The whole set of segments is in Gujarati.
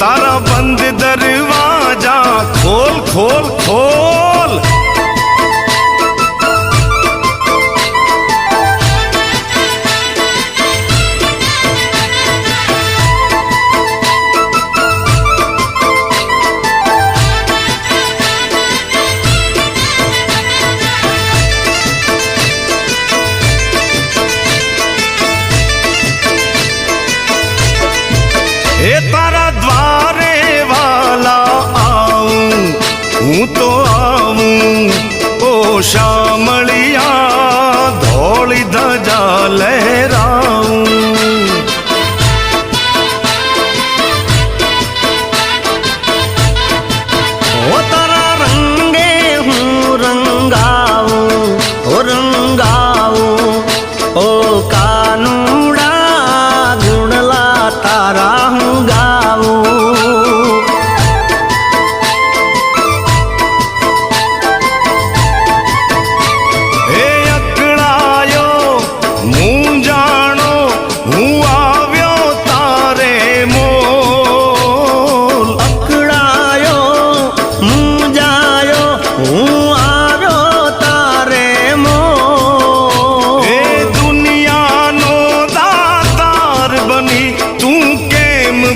તારા બંધ દરવાજા ખોલ ખોલ ખોલ હું તો આવું. ઓ શામ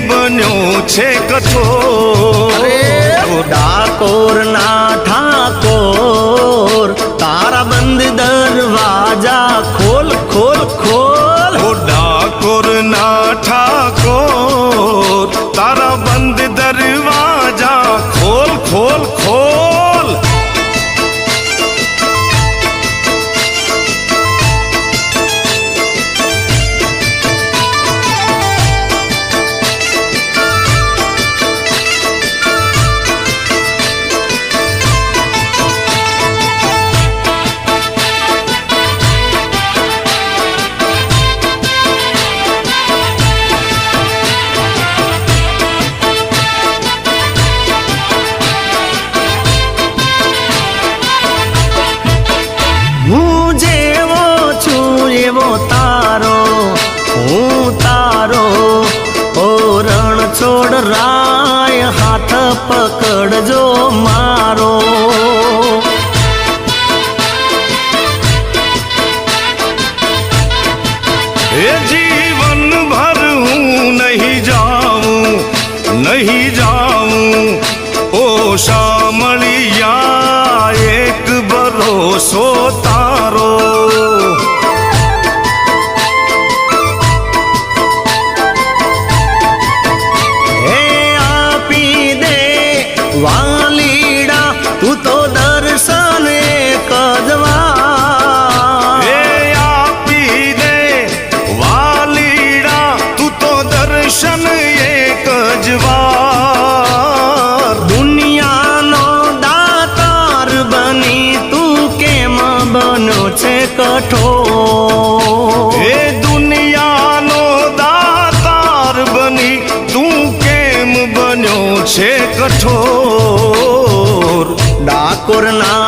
બન્યો છે કઠોર ડાકોર ના પકડજો મારો એ જીવન ભર હું નહીં જાઉં નહીં છે કઠો એ દુનિયાનો દાતાર બની તું કેમ બન્યો છે કઠોર? ડાકોરના